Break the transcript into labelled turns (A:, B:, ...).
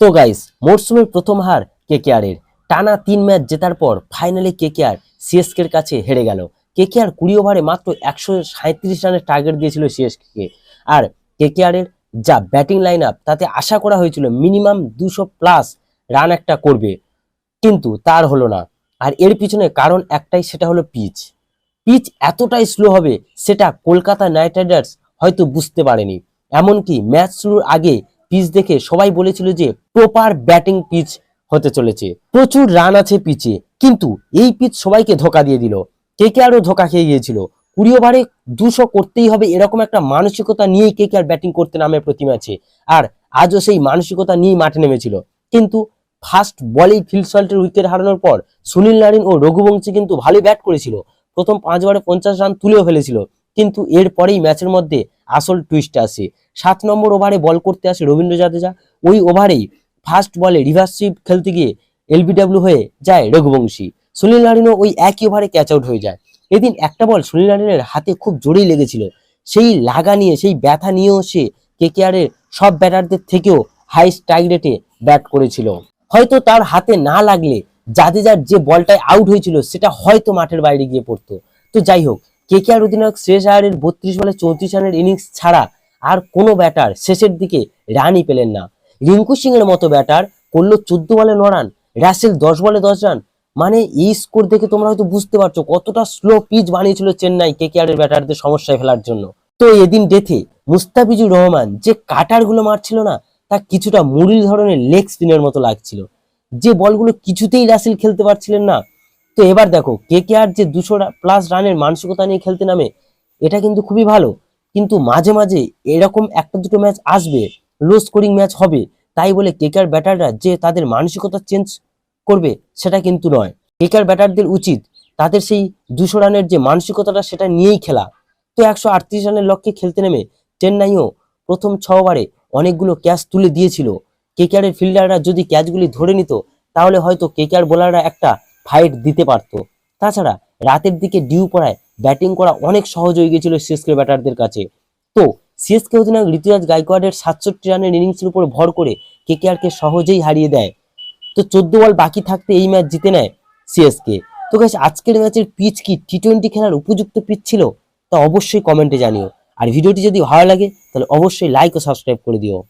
A: তো গাইস মরসুমের প্রথম হার কেকেআরের টানা তিন ম্যাচ জেতার পর ফাইনালে কেকেআর সিএসকে এর কাছে হেরে গেল। কেকেআর কুড়ি ওভারে মাত্র একশো সাঁত্রিশ রানের টার্গেট দিয়েছিল সিএসকে আর কেকেআর এর যা ব্যাটিং লাইন আপ তাতে আশা করা হয়েছিল মিনিমাম দুশো প্লাস রান একটা করবে। কিন্তু তার হলো না। আর এর পিছনে কারণ একটাই, সেটা হলো পিচ পিচ এতটাই স্লো হবে, সেটা কলকাতা নাইট রাইডার্স হয়তো বুঝতে পারেনি। এমনকি ম্যাচ শুরুর আগে পিচ দেখে সবাই বলেছিল যে প্রপার ব্যাটিং পিচ হতে চলেছে। প্রচুর রান আছে পিচে কিন্তু এই পিচ সবাইকে ধোকা দিয়ে দিল। কে কে আরও ধোকা খেয়ে গিয়েছিল। কুড়ি ওভারে দুশো করতেই হবে এরকম একটা মানসিকতা নিয়েই কে কে আর ব্যাটিং করতে নামে প্রতি ম্যাচে আর আজও সেই মানসিকতা নিয়েই মাঠে নেমেছিল। কিন্তু ফার্স্ট বলেই ফিল্ড সল্টের উইকেট হারানোর পর সুনীল নারিন ও রঘুবংশী কিন্তু ভালোই ব্যাট করেছিল। প্রথম পাঁচ ওভারে পঞ্চাশ রান তুলেও ফেলেছিল। কিন্তু এরপরেই ম্যাচের মধ্যে আসল টুইস্ট আসে। সাত নম্বর ওভারে বল করতে আসে রবীন্দ্র জাদেজা। ওই ওভারেই ফার্স্ট বলে রিভার্স সুইপ খেলতে গিয়ে এলবিডব্লিউ হয়ে যায় রঘুবংশী। সুনীল নারিনও ওই একই ওভারে ক্যাচ আউট হয়ে যায়। এদিন একটা বল সুনীল নারিনের হাতে খুব জোরেই লেগেছিল। সেই লাগা নিয়ে, সেই ব্যথা নিয়েও সে কেকেআরের সব ব্যাটারদের থেকেও হাই স্ট্রাইক রেটে ব্যাট করেছিল। হয়তো তার হাতে না লাগলে জাদেজার যে বলটায় আউট হয়েছিল, সেটা হয়তো মাঠের বাইরে গিয়ে পড়তো। তো যাই হোক কেকেআর অধিনায়ক শ্রেয়স আয়ারের বত্রিশ বলে চৌত্রিশ রানের ইনিংস ছাড়া আর কোনো ব্যাটার শেষের দিকে রানই পেলেন না। রিঙ্কু সিং এর মতো ব্যাটার করল চোদ্দ বলে ন রান, রাসেল দশ বলে দশ রান। মানে এই স্কোর দেখে তোমরা হয়তো বুঝতে পারছ কতটা স্লো পিচ বানিয়েছিল চেন্নাই কেকেআর এর ব্যাটারদের সমস্যায় ফেলার জন্য। তো এদিন ডেথে মুস্তাফিজুর রহমান যে কাটারগুলো মারছিল না, তা কিছুটা মুরিল ধরনের লেগ স্পিনের মতো লাগছিল। যে বলগুলো কিছুতেই রাসেল খেলতে পারছিলেন না তো এবার দেখো কে কে আর যে দুশো প্লাস রানের মানসিকতা নিয়ে খেলতে নামে, এটা কিন্তু খুবই ভালো। কিন্তু মাঝে মাঝে এরকম একটা দুটো ম্যাচ আসবে লো স্কোরিং ম্যাচ হবে, তাই বলে কেকার ব্যাটাররা যে তাদের মানসিকতা চেঞ্জ করবে, সেটা কিন্তু নয়। কেকার ব্যাটারদের উচিত তাদের সেই দুশো রানের যে মানসিকতাটা সেটা নিয়েই খেলা। তো একশো আটত্রিশ রানের লক্ষ্যে খেলতে নেমে, চেন্নাইও প্রথম ছ ওভারে অনেকগুলো ক্যাচ তুলে দিয়েছিল। কেকেআরের ফিল্ডাররা যদি ক্যাচগুলি ধরে নিত, তাহলে হয়তো কেকেআর বোলাররা একটা ফাইট দিতে পারত। তাছাড়া রাতের দিকে ডিউ পড়ায় ব্যাটিং করা অনেক সহজ হয়ে গিয়েছিল সিএসকে ব্যাটারদের কাছে। তো সিএসকে অধিনায়ক ঋতুরাজ গাইকোয়াডের সাতষট্টি রানের ইনিংসের উপর ভর করে কেকেআরকে সহজেই হারিয়ে দেয়। তো চোদ্দ বল বাকি থাকতে এই ম্যাচ জিতে নেয় সিএসকে তো গাইস, আজকের ম্যাচের পিচ কি টি টোয়েন্টি খেলার উপযুক্ত পিচ ছিল তা অবশ্যই কমেন্টে জানিও। আর ভিডিওটি যদি ভালো লাগে, তাহলে অবশ্যই লাইক ও সাবস্ক্রাইব করে দিও।